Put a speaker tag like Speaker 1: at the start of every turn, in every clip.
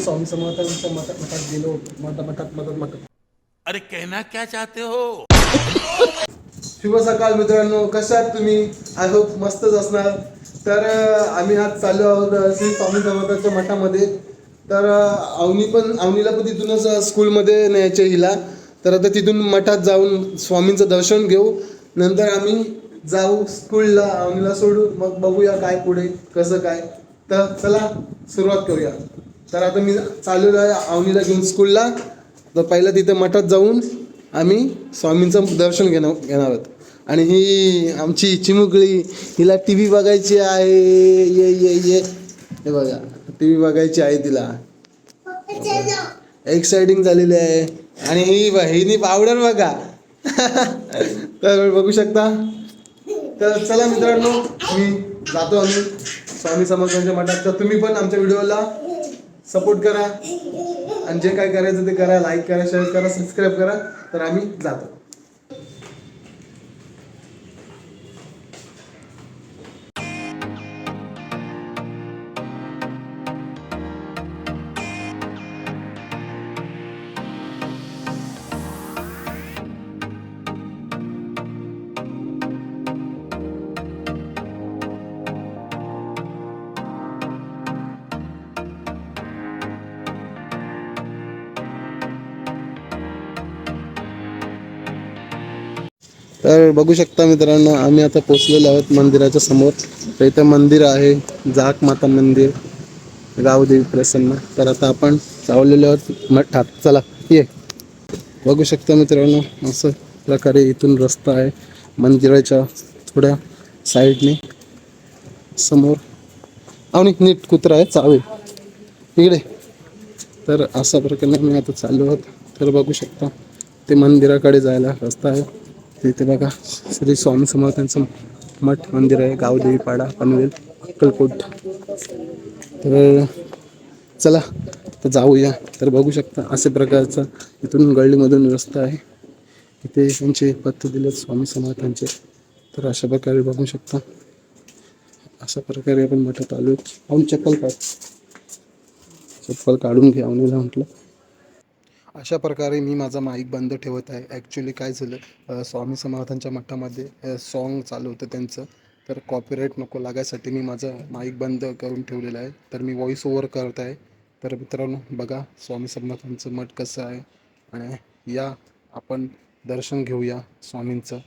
Speaker 1: स्वामी समर्थांच्या मठात मठात गेलो होतो. मठात मठात मठात मठात
Speaker 2: अरे कहना क्या चाहते हो?
Speaker 1: शुभ सकाळ मित्रांनो कशा आहात तुम्ही? आय होप मस्तच असणार. तर अं, आम्ही आज चाललो आहोत अं, श्री स्वामी समर्थांच्या मठामध्ये. तर अं, अवनी पण अवनीला पण तिथूनच अं, स्कूलमध्ये न्यायचे हिला. तर आता तिथून मठात जाऊन स्वामींचं दर्शन घेऊ. नंतर आम्ही जाऊ स्कूलला अवनीला सोडू मग बघूया काय पुढे कसं काय. तर चला सुरुवात करूया. तर आता मी चालू आहे अवनीला घेऊन स्कूलला तर पहिलं तिथे मठात जाऊन आम्ही स्वामींचं दर्शन घेणं घेणार आहोत. आणि ही आमची चिमुकळी हिला टी व्ही बघायची आहे. ये ये ये. हे बघा टी व्ही बघायची आहे तिला. एक्साइटिंग झालेली आहे. आणि ही ब- हिनी पावडर बघा. तर बघू शकता. तर चला मित्रांनो मी जातो आम्ही. स्वामी समर्थांच्या मठात. तर तुम्ही पण आमच्या व्हिडिओला सपोर्ट करा. आणि जे काय करायचं ते करा लाईक करा शेअर करा सबस्क्राईब करा. तर आम्ही जातो. तर बघू शकता मित्रांनो आम्ही आता पोचलेलो आहोत मंदिराच्या समोर. तर इथं मंदिर आहे जाक माता मंदिर गावदेवी प्रसन्न. तर आता आपण चावलेलो आहोत मठात चला ये. बघू शकता मित्रांनो असं प्रकारे इथून रस्ता आहे मंदिराच्या थोड्या साईडने. समोर आणि नीट कुत्रा आहे चावे. इकडे. तर अशा प्रकारे मी आता चाललो आहोत. तर बघू शकता ते मंदिराकडे जायला रस्ता आहे. इथे बघा श्री स्वामी समर्थांचं मठ मंदिर आहे गावदेवी पाडा पनवेल अक्कलकोट. तर चला तर जाऊया. तर बघू शकता अशा प्रकारचा इथून गळलीमधून रस्ता आहे. इथे त्यांचे पत्ते दिले स्वामी समर्थांचे. तर अशा प्रकारे बघू शकता. अशा प्रकारे आपण मठात आलो आपण चप्पल काढ. चप्पल काढून घ्या म्हटलं. अशा प्रकारे मी माझा माईक बंद ठेवत आहे. ॲक्च्युली काय झालं स्वामी समर्थांच्या मठामध्ये सॉन्ग चालू होतं त्यांचं. तर कॉपीराईट नको लागायसाठी मी माझं माईक बंद करून ठेवलेलं आहे. तर मी व्हॉइस ओव्हर करत आहे. तर मित्रांनो बघा स्वामी समर्थांचं मठ कसं आहे. आणि या आपण दर्शन घेऊया स्वामींचं.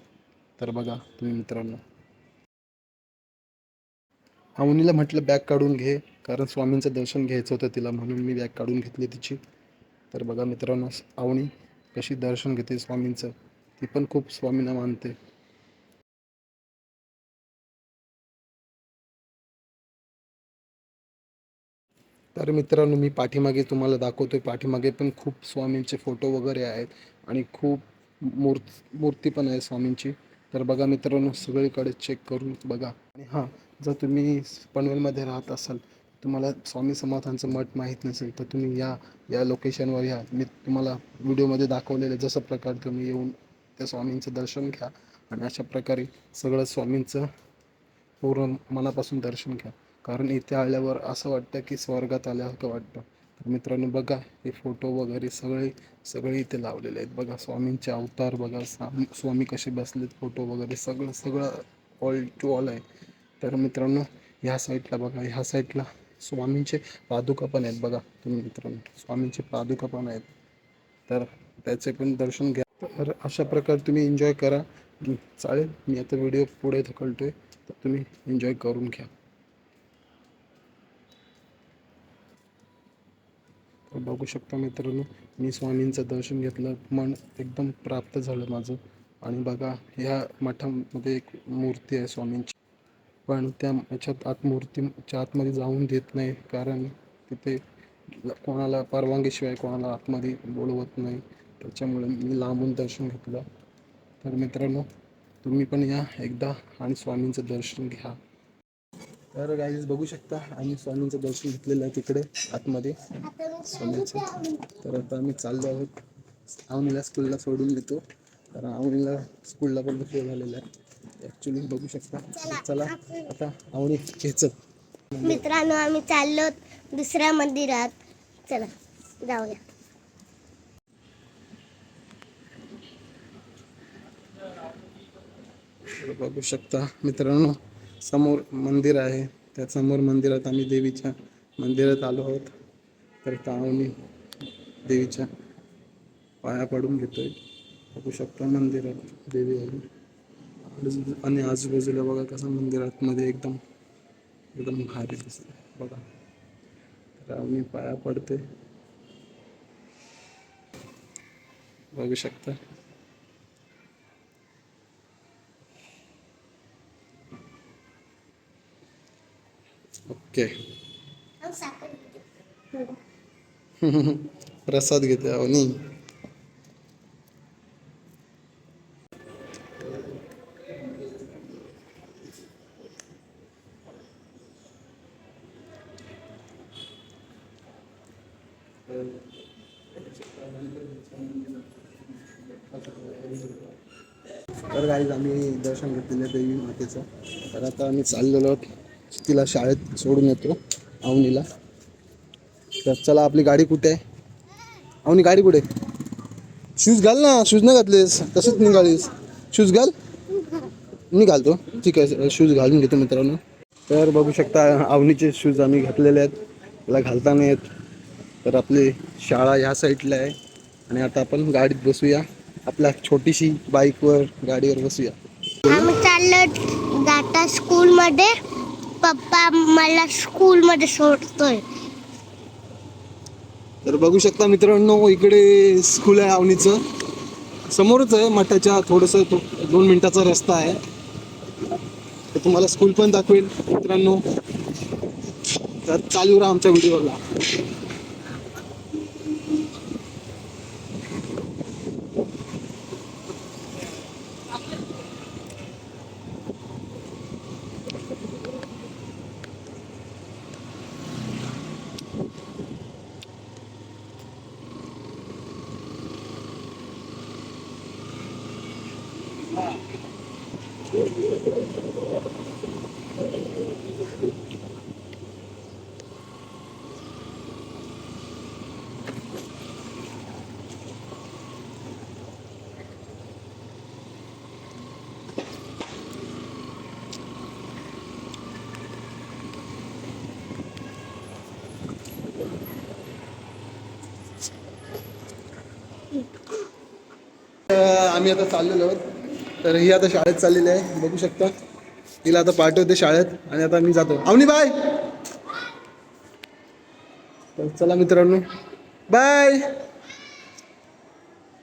Speaker 1: तर बघा तुम्ही मित्रांनो. अवनीला म्हटलं बॅग काढून घे. कारण स्वामींचं दर्शन घ्यायचं होतं तिला म्हणून मी बॅग काढून घेतली तिची. तर बघा मित्रांनो आवणी कशी दर्शन घेते स्वामींचं ती पण खूप स्वामींना मानते. तर मित्रांनो मी पाठीमागे तुम्हाला दाखवतोय पाठीमागे पण खूप स्वामींचे फोटो वगैरे आहेत आणि खूप मूर्त मूर्ती पण आहे स्वामींची. तर बघा मित्रांनो सगळीकडे चेक करून बघा. आणि हां जर तुम्ही पनवेलमध्ये राहत असाल तुम्हाला स्वामी समर्थांचं मठ माहीत नसेल तर तुम्ही या या लोकेशनवर या. मी तुम्हाला व्हिडिओमध्ये दाखवलेलं जसं प्रकार तुम्ही येऊन त्या स्वामींचं दर्शन घ्या आणि अशा प्रकारे सगळं स्वामींचं पूर्ण मनापासून दर्शन घ्या. कारण इथे आल्यावर असं वाटतं की स्वर्गात आल्यासारखं वाटतं. तर मित्रांनो बघा हे फोटो वगैरे सगळे सगळे इथे लावलेले आहेत. बघा स्वामींचे अवतार बघा स्वामी स्वामी कसे बसलेत फोटो वगैरे सगळं सगळं ऑल टू ऑल आहे. तर मित्रांनो ह्या साईडला बघा ह्या साईडला स्वामींचे पादुका पण आहेत बघा तुम्ही मित्रांनो. स्वामींचे पादुका पण आहेत. तर त्याचे पण दर्शन घ्या. तर अशा प्रकारे तुम्ही एन्जॉय करा. चालेल. मी आता व्हिडिओ पुढे ढकलतोय. तर तुम्ही एन्जॉय करून घ्या. तर बघू शकता मित्रांनो मी स्वामींचं दर्शन घेतलं. मन एकदम प्राप्त झालं माझं. आणि बघा ह्या मठामध्ये एक मूर्ती आहे स्वामींची. पण त्या याच्यात आत मूर्तीच्या आतमध्ये जाऊन देत नाही. कारण तिथे कोणाला परवानगीशिवाय कोणाला आतमध्ये बोलवत नाही. त्याच्यामुळे मी लांबून दर्शन घेतलं. तर मित्रांनो तुम्ही पण या एकदा आणि स्वामींचं दर्शन घ्या. तर गाईज बघू शकता आम्ही स्वामींचं दर्शन घेतलेलं आहे तिकडे आतमध्ये. स्वामींचं. तर आता आम्ही चाललो आहोत. आवनीला स्कूलला सोडून देतो. तर आवनीला स्कूलला पण उशीर झालेला आहे. ॲक्च्युली बघू शकता. चला आता आवनी खेचत
Speaker 3: मित्रांनो आम्ही चाललो दुसऱ्या मंदिरात. चला जाऊया.
Speaker 1: बघू शकता मित्रांनो समोर मंदिर आहे. त्या समोर मंदिरात आम्ही देवीच्या मंदिरात आलो आहोत. तर आम्ही देवीच्या पाया पडून घेतोय. बघू शकता मंदिरात देवी आहे. आणि आजूबाजूला बघा कसं मंदिरात मध्ये एकदम एकदम भारी दिसत बघा. तर आम्ही पाया पडते बघू शकता. ओके. प्रसाद घेते अवनी तर गाईज आम्ही दर्शन घेतलेलं देवी मातेचं. तर आता आम्ही चाललेलो आहोत तिला शाळेत सोडून येतो अवनीला तर चला आपली गाडी कुठे आहे? अवनी गाडी कुठे? शूज घाल ना शूज न घातलेस. तसंच निघालीस. शूज घाल. मी घालतो. ठीक आहे शूज घालून घेतो मित्रांनो. तर बघू शकता अवनीचे शूज आम्ही घातलेले आहेत. त्याला घालता नाही आहेत तर आपली शाळा ह्या साईडला आहे. आणि आता आपण गाडीत बसूया. आपल्या छोटीशी बाईकवर गाडीवर बसूया.
Speaker 3: आम्ही चाललो जाता स्कूलमध्ये. पप्पा मला स्कूलमध्ये सोडतोय.
Speaker 1: तर बघू शकता मित्रांनो इकडे स्कूल आहे अवनीचं समोरच आहे मठाच्या थोडंसं दोन मिनिटाचा रस्ता आहे. तर तुम्हाला स्कूल पण दाखवेल मित्रांनो. तर चालू राहा आमच्या व्हिडिओला आम्ही आता चाललेलो आहोत तर ही आता शाळेत चाललेली आहे. बघू शकता. तिला आता पाठवते शाळेत आणि आता मी जातो. अवनी बाय! तर चला मित्रांनो. बाय!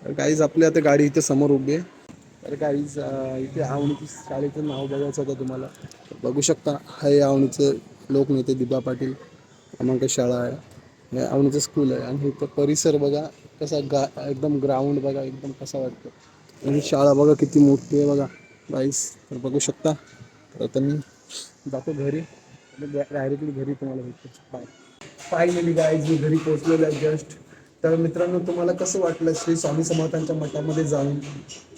Speaker 1: तर आपली आता गाडी इथे समोर उभी आहे. तर गाईज इथे आवणीची शाळेचं नाव बघायचं होतं तुम्हाला. बघू शकता. हे आवणीचं लोकनेते दिबा पाटील क्रमांक शाळा आहे. हे आवणीचं स्कूल आहे. आणि इथं परिसर बघा कसा गा एकदम ग्राउंड बघा एकदम कसा वाटतं. आणि शाळा बघा किती मोठी आहे बघा. गाईस तर बघू शकता. तर आता मी जातो घरी. डायरेक्टली घरी तुम्हाला भेटतो. बाय फायनली गाईज मी घरी पोहोचलेलो आहे जस्ट तर मित्रांनो तुम्हाला कसं वाटलं श्री स्वामी समर्थांच्या मठामध्ये जाऊन?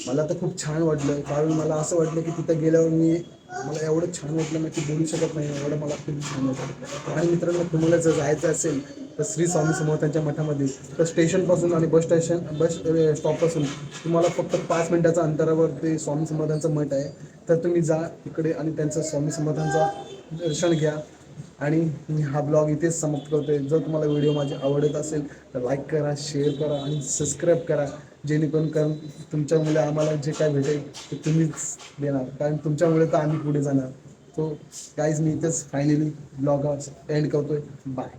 Speaker 1: मला तर खूप छान वाटलं. कारण मला असं वाटलं की तिथं गेल्यावर मी मला एवढं छान वाटलं मी की बोलू शकत नाही. एवढं मला खूप छान वाटलं. आणि मित्रांनो तुम्हाला जर जायचं असेल श्री स्वामी समर्थांच्या मठामध्ये. तर स्टेशनपासून आणि बस स्टेशन बस स्टॉपपासून तुम्हाला फक्त पाच मिनटाच्या अंतरावर ते स्वामी समर्थांचं मठ आहे. तर तुम्ही जा तिकडे आणि त्यांचं स्वामी समर्थांचा दर्शन घ्या. आणि मी हा ब्लॉग इथेच समाप्त करतोय. जर तुम्हाला व्हिडिओ माझे आवडत असेल तर लाईक करा शेअर करा आणि सबस्क्राईब करा. जेणेकरून कारण तुमच्यामुळे आम्हाला जे काय भेटेल ते तुम्हीच देणार. कारण तुमच्यामुळे तर आम्ही पुढे जाणार. तो काहीच मी इथेच फायनली ब्लॉग एंड करतोय. बाय